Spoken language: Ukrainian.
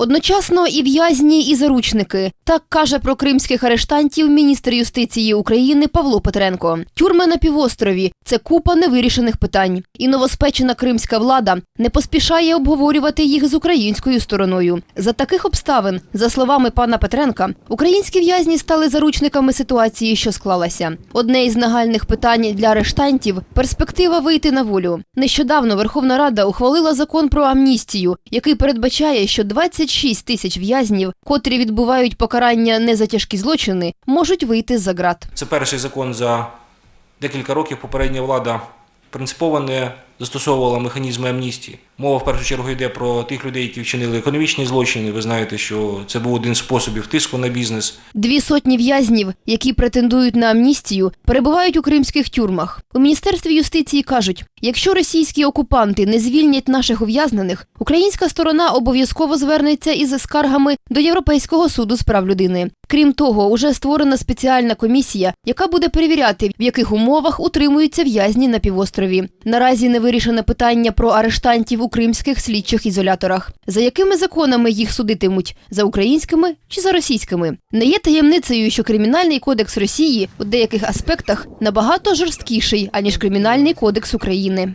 Одночасно і в'язні, і заручники. Так каже про кримських арештантів міністр юстиції України Павло Петренко. Тюрми на півострові це купа невирішених питань. І новоспечена кримська влада не поспішає обговорювати їх з українською стороною. За таких обставин, за словами пана Петренка, українські в'язні стали заручниками ситуації, що склалася. Одне із нагальних питань для арештантів перспектива вийти на волю. Нещодавно Верховна Рада ухвалила закон про амністію, який передбачає, що 26 тисяч в'язнів, котрі відбувають покарання не за тяжкі злочини, можуть вийти за ґрат. Це перший закон за декілька років. Попередня влада принципово не застосовувала механізми амністії. Мова в першу чергу йде про тих людей, які вчинили економічні злочини. Ви знаєте, що це був один з способів тиску на бізнес. Дві сотні в'язнів, які претендують на амністію, перебувають у кримських тюрмах. У міністерстві юстиції кажуть, якщо російські окупанти не звільнять наших ув'язнених, українська сторона обов'язково звернеться із скаргами до Європейського суду з прав людини. Крім того, уже створена спеціальна комісія, яка буде перевіряти, в яких умовах утримуються в'язні на півострові. Наразі не вирішене питання про арештантів у кримських слідчих ізоляторах. За якими законами їх судитимуть за українськими чи за російськими? Не є таємницею, що кримінальний кодекс Росії у деяких аспектах набагато жорсткіший аніж кримінальний кодекс України.